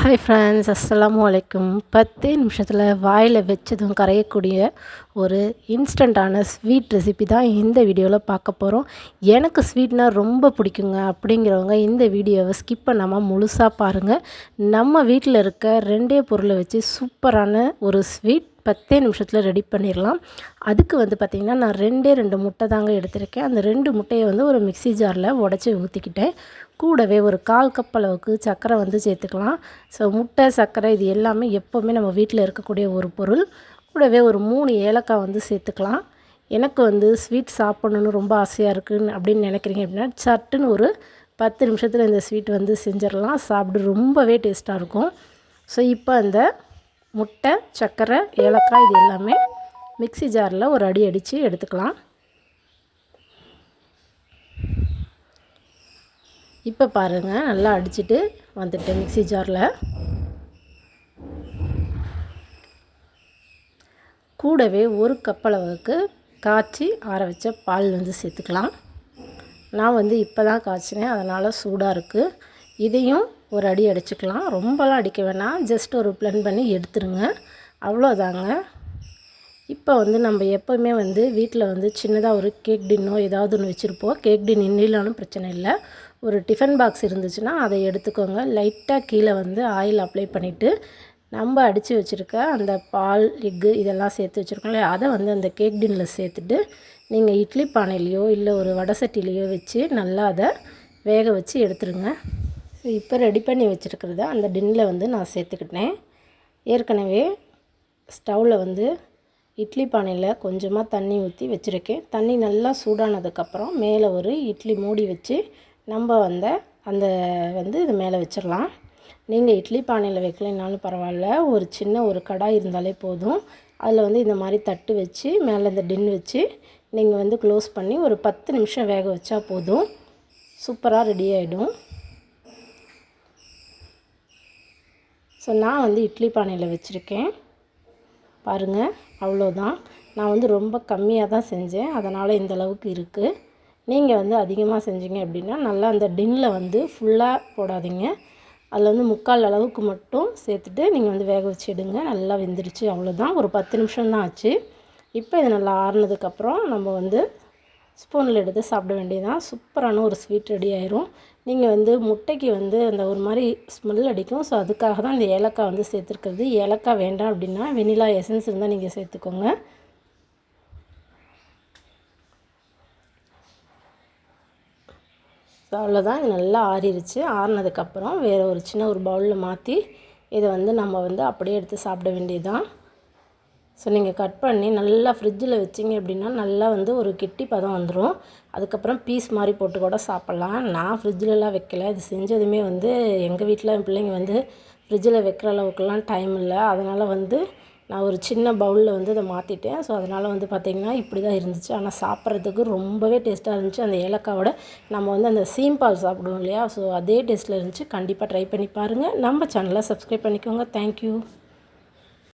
Hi friends அஸ்ஸலாமு வலைக்கும் பத்தே நிமிஷத்தில் வாயில் வச்சதும் கரையக்கூடிய ஒரு இன்ஸ்டண்ட்டான ஸ்வீட் ரெசிபி தான் இந்த வீடியோவில் பார்க்க போகிறோம் எனக்கு ஸ்வீட்னால் ரொம்ப பிடிக்குங்க. அப்படிங்கிறவங்க இந்த வீடியோவை ஸ்கிப் பண்ணாமல் முழுசாக பாருங்கள் நம்ம வீட்டில் இருக்க ரெண்டே பொருளை வச்சு சூப்பரான ஒரு ஸ்வீட் பத்தே நிமிஷத்தில் ரெடி பண்ணிடலாம் அதுக்கு வந்து பார்த்திங்கன்னா நான் ரெண்டே ரெண்டு முட்டை தாங்க எடுத்திருக்கேன். அந்த ரெண்டு முட்டையை வந்து ஒரு மிக்சி ஜாரில் உடச்சி ஊற்றிக்கிட்டேன் கூடவே ஒரு கால் கப் அளவுக்கு சர்க்கரை வந்து சேர்த்துக்கலாம். ஸோ முட்டை சர்க்கரை இது எல்லாமே எப்போவுமே நம்ம வீட்டில் இருக்கக்கூடிய ஒரு பொருள். கூடவே ஒரு மூணு ஏலக்காய் வந்து சேர்த்துக்கலாம். எனக்கு வந்து ஸ்வீட் சாப்பிட்ணுன்னு ரொம்ப ஆசையாக இருக்குன்னு அப்படின்னு நினைக்கிறீங்க அப்படின்னா சட்டுன்னு ஒரு பத்து நிமிஷத்தில் இந்த ஸ்வீட் வந்து செஞ்சிடலாம் சாப்பிட்டு ரொம்பவே டேஸ்ட்டாக இருக்கும். ஸோ இப்போ அந்த முட்டை சர்க்கரை ஏலக்காய் இது எல்லாமே மிக்சி ஜாரில் ஒரு அடி அடித்து எடுத்துக்கலாம். இப்போ பாருங்கள் நல்லா அடிச்சுட்டு வந்துட்டேன் மிக்சி ஜாரில். கூடவே ஒரு கப் அளவுக்கு காய்ச்சி ஆற வச்ச பால் வந்து சேர்த்துக்கலாம். நான் வந்து இப்போ தான் காய்ச்சினேன் அதனால் சூடாக இருக்குது இதையும் ஒரு அடி அடிச்சுக்கலாம். ரொம்பலாம் அடிக்க வேணாம். ஜஸ்ட் ஒரு பிளன் பண்ணி எடுத்துருங்க. அவ்வளோதாங்க. இப்போ வந்து நம்ம எப்போவுமே வந்து வீட்டில் வந்து சின்னதாக ஒரு கேக் டின்னோ ஏதாவது ஒன்று வச்சுருப்போம். கேக் டின் இல்லைனாலும் பிரச்சனை இல்லை. ஒரு டிஃபன் பாக்ஸ் இருந்துச்சுன்னா அதை எடுத்துக்கோங்க. லைட்டாக கீழே வந்து ஆயில் அப்ளை பண்ணிவிட்டு நம்ம அடித்து வச்சுருக்க அந்த பால் எக்கு இதெல்லாம் சேர்த்து வச்சுருக்கோம்ல அதை வந்து அந்த கேக் டின்னில் சேர்த்துட்டு நீங்கள் இட்லி பானையிலையோ இல்லை ஒரு வடை சட்டிலையோ வச்சு நல்லா அதை வேக வச்சு எடுத்துருங்க. இப்போ ரெடி பண்ணி வச்சுருக்கிறத அந்த டின்னில் வந்து நான் சேர்த்துக்கிட்டேன். ஏற்கனவே ஸ்டவ்வில் வந்து இட்லி பானையில் கொஞ்சமாக தண்ணி ஊற்றி வச்சுருக்கேன். தண்ணி நல்லா சூடானதுக்கப்புறம் மேலே ஒரு இட்லி மூடி வச்சு நம்ம வந்த அந்த வந்து இது மேலே வச்சிடலாம். நீங்கள் இட்லி பானையில் வைக்கலைனாலும் பரவாயில்ல. ஒரு சின்ன ஒரு கடாய் இருந்தாலே போதும். அதில் வந்து இந்த மாதிரி தட்டு வச்சு மேலே இந்த டின் வச்சு நீங்கள் வந்து க்ளோஸ் பண்ணி ஒரு பத்து நிமிஷம் வேக வச்சா போதும். சூப்பராக ரெடி ஆகிடும் ஸோ நான் வந்து இட்லி பானையில் வச்சுருக்கேன். பாருங்கள் அவ்வளோதான் நான் வந்து ரொம்ப கம்மியாக தான் செஞ்சேன். அதனால் இந்த அளவுக்கு இருக்குது நீங்கள் வந்து அதிகமாக செஞ்சீங்க அப்படின்னா நல்லா அந்த டின்னில் வந்து ஃபுல்லாக போடாதீங்க. அதில் வந்து முக்கால் அளவுக்கு மட்டும் சேர்த்துட்டு நீங்கள் வந்து வேக வச்சு எடுங்க. நல்லா வெந்துருச்சு அவ்வளோதான் ஒரு பத்து நிமிஷம் தான் ஆச்சு. இப்போ இது நல்லா ஆறுனதுக்கப்புறம் நம்ம வந்து ஸ்பூனில் எடுத்து சாப்பிட வேண்டியதான் சூப்பரான ஒரு ஸ்வீட் ரெடி ஆயிரும். நீங்கள் வந்து முட்டைக்கு வந்து அந்த ஒரு மாதிரி ஸ்மெல் அடிக்கும். ஸோ அதுக்காக தான் இந்த ஏலக்காய் வந்து சேர்த்துருக்கிறது. ஏலக்காய் வேண்டாம் அப்படின்னா வெனிலா எசன்ஸ் இருந்தால் நீங்கள் சேர்த்துக்கோங்க. ஸோ அவ்வளோதான் இது நல்லா ஆறிடுச்சு ஆறினதுக்கப்புறம் வேறு ஒரு சின்ன ஒரு பவுலில் மாற்றி இதை வந்து நம்ம வந்து அப்படியே எடுத்து சாப்பிட வேண்டியது தான் ஸோ நீங்கள் கட் பண்ணி நல்லா ஃப்ரிட்ஜில் வச்சிங்க அப்படின்னா நல்லா வந்து ஒரு கெட்டி பதம் வந்துடும் அதுக்கப்புறம் பீஸ் மாதிரி போட்டு கூட சாப்பிட்லாம். நான் ஃப்ரிட்ஜிலலாம் வைக்கல. இது செஞ்சதுமே வந்து எங்கள் வீட்டில் என் பிள்ளைங்க வந்து ஃப்ரிட்ஜில் வைக்கிற அளவுக்குலாம் டைம் இல்லை. அதனால் வந்து நான் ஒரு சின்ன பவுலில் வந்து அதை மாற்றிட்டேன் ஸோ அதனால் வந்து பார்த்திங்கன்னா இப்படி தான் இருந்துச்சு. ஆனால் சாப்பிட்றதுக்கு ரொம்பவே டேஸ்ட்டாக இருந்துச்சு. அந்த ஏலக்காவோட நம்ம வந்து அந்த சீம்பால் சாப்பிடுவோம் இல்லையா? ஸோ அதே டேஸ்ட்டில் இருந்துச்சு. கண்டிப்பாக ட்ரை பண்ணி பாருங்கள் நம்ம சேனலை சப்ஸ்கிரைப் பண்ணிக்கோங்க. தேங்க்யூ